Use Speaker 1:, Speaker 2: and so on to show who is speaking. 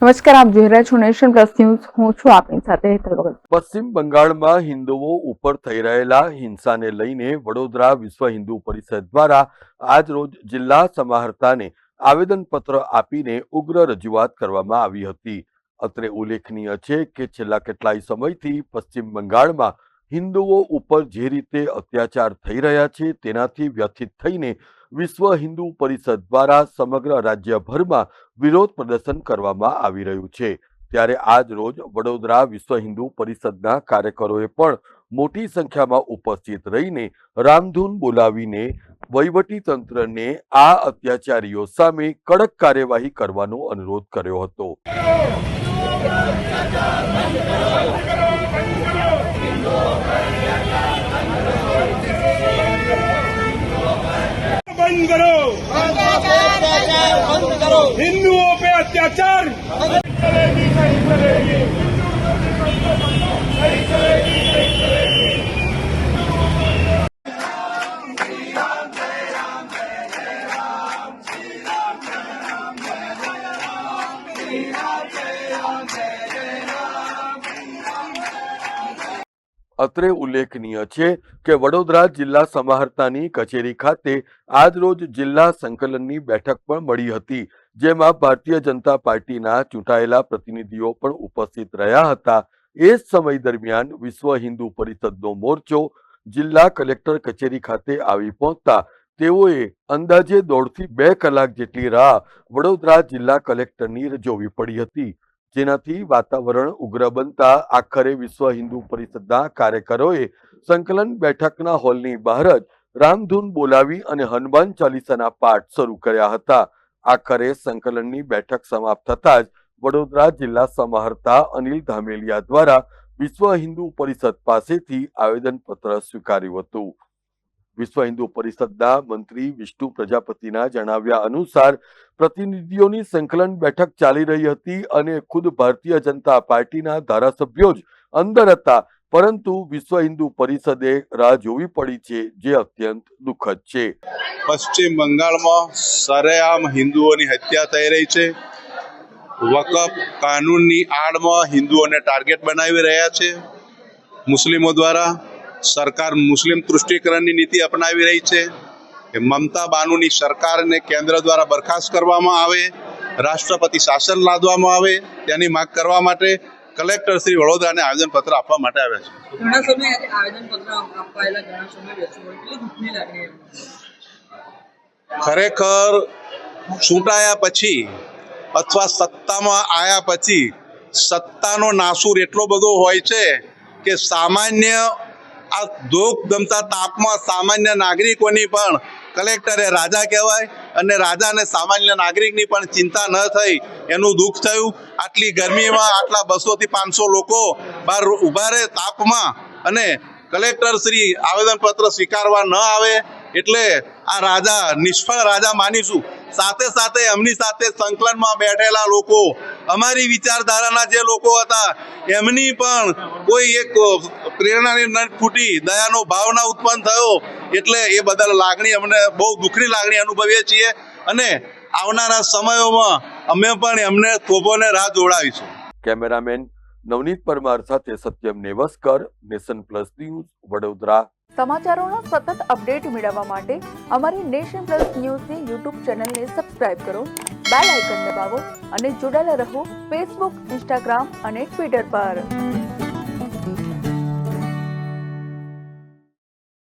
Speaker 1: નમસ્કાર, આપ જોઈ રહ્યા છો નેશન પ્લસ ન્યૂઝ. હું છું આપની સાથે હેતલ ભગત.
Speaker 2: પશ્ચિમ બંગાળમાં હિન્દુઓ ઉપર થઈ રહેલા હિંસાને લઈને વડોદરા વિશ્વ હિન્દુ પરિષદ દ્વારા આજ રોજ જિલ્લા સમાહર્તાને આવેદનપત્ર આપીને ઉગ્ર રજૂઆત કરવામાં આવી હતી. અત્રે ઉલ્લેખનીય છે કે છેલ્લા કેટલાય સમયથી પશ્ચિમ બંગાળમાં હિન્દુઓ ઉપર જે રીતે અત્યાચાર થઈ રહ્યા છે, તેનાથી વ્યથિત થઈને વિશ્વ હિન્દુ પરિષદ દ્વારા સમગ્ર રાજ્યભરમાં વિરોધ પ્રદર્શન કરવામાં આવી રહ્યું છે. ત્યારે આજ રોજ વડોદરા વિશ્વ હિન્દુ પરિષદના કાર્યકરોએ પણ મોટી સંખ્યામાં ઉપસ્થિત રહીને રામધૂન બોલાવીને વહીવટી તંત્રને આ અત્યાચારીઓ સામે કડક કાર્યવાહી કરવાનો અનુરોધ કર્યો હતો.
Speaker 3: હિન્દુઓ પે અત્યાચાર Yeah.
Speaker 2: અત્રે ઉલ્લેખનીય છે કે વડોદરા જિલ્લા સમાહર્તાની કચેરી ખાતે આજ રોજ જિલ્લા સંકલનની બેઠક પણ મળી હતી, જેમાં ભારતીય જનતા પાર્ટીના ચૂંટાયેલા પ્રતિનિધિઓ પણ ઉપસ્થિત રહ્યા હતા. એ જ સમય દરમિયાન વિશ્વ હિન્દુ પરિષદનો મોરચો જિલ્લા કલેક્ટર કચેરી ખાતે આવી પહોંચતા તેઓએ અંદાજે દોઢથી બે કલાક જેટલી રાહ વડોદરા જિલ્લા કલેક્ટરની જોવી પડી હતી. જેનાથી વાતાવરણ ઉગ્ર બનતા આખરે વિશ્વ હિન્દુ પરિષદના કાર્યકરોએ સંકલન બેઠકના હોલની બહાર જ રામધૂન બોલાવી અને હનુમાન ચાલીસાના પાઠ શરૂ કર્યા હતા. આખરે સંકલનની બેઠક સમાપ્ત થતા જ વડોદરા જિલ્લા સમાહર્તા અનિલ ધામેલિયા દ્વારા વિશ્વ હિન્દુ પરિષદ પાસેથી આવેદનપત્ર સ્વીકાર્યું હતું. વિશ્વ હિન્દુ પરિષદના મંત્રી વિષ્ણુ પ્રજાપતિના જણાવ્યા અનુસાર, પ્રતિનિધિઓની સંકલન બેઠક ચાલી રહી હતી અને ખુદ ભારતીય જનતા પાર્ટીના ધારાસભ્યો જ અંદર હતા. પરંતુ વિશ્વ હિન્દુ પરિષદે રાહ જોવી પડી છે, જે અત્યંત દુઃખદ છે.
Speaker 4: પશ્ચિમ બંગાળમાં સરેઆમ હિન્દુઓની હત્યા થઈ રહી છે. વકફ કાનૂનની આડમાં હિન્દુઓને ટાર્ગેટ બનાવી રહ્યા છે. મુસ્લિમો દ્વારા સરકાર મુસ્લિમ તૃષ્ટિકરણની નીતિ અપનાવી રહી છે કે મમતા બાનુની સરકારને કેન્દ્ર દ્વારા બરખાસ્ત કરવામાં આવે રાષ્ટ્રપતિ શાસન લાદવામાં આવે તેની માંગ કરવા માટે કલેક્ટર શ્રી વડોદરાને આવેદનપત્ર આપવા માટે આવ્યા છે.
Speaker 5: ઘણા સમય આજે અપાયેલા ઘણા સમય કેટલી લાગણી
Speaker 4: ખરેખર ચૂંટાયા પછી અથવા સત્તામાં આવ્યા પછી સત્તાનો નાસુર એટલો બધો હોય છે કે સામાન્ય આ ધોક ગમતા તાપમાં સામાન્ય નાગરિકોની પણ કલેક્ટરે રાજા કહેવાય અને રાજાને સામાન્ય નાગરિકની પણ ચિંતા ન થઈ એનું દુઃખ થયું. આટલી ગરમીમાં આટલા બસોથી પાંચસો લોકો બહાર ઊભા રહે તાપમાં અને કલેક્ટર શ્રી આવેદનપત્ર સ્વીકારવા ન આવે એટલે આ રાજા, નિષ્ફળ રાજા માનીશું. સાથે સાથે એમની સાથે સંકલનમાં બેઠેલા લોકો, અમારી વિચારધારાના જે લોકો હતા, એમની પણ કોઈ એક પ્રેરણાની નટ ફૂટી દયાનો ભાવના ઉત્પન્ન થયો. એટલે એ બદલ લાગણી અમને બહુ દુઃખની લાગણી અનુભવીએ છીએ અને આવનારા સમયોમાં અમે પણ એમને થોભોને રાહ જોડાવીશું.
Speaker 2: કેમેરામેન નવનીત પરમાર સાથે Satyam Nevaskar nation plus news Vadodara.
Speaker 1: સમાચારોના સતત અપડેટ મેળવવા માટે અમારી નેશન પ્લસ ન્યૂઝની યુટ્યુબ ચેનલને સબસ્ક્રાઇબ કરો બેલ આઇકન દબાવો અને જોડાયેલા રહો ફેસબુક ઇન્સ્ટાગ્રામ અને ટ્વિટર પર.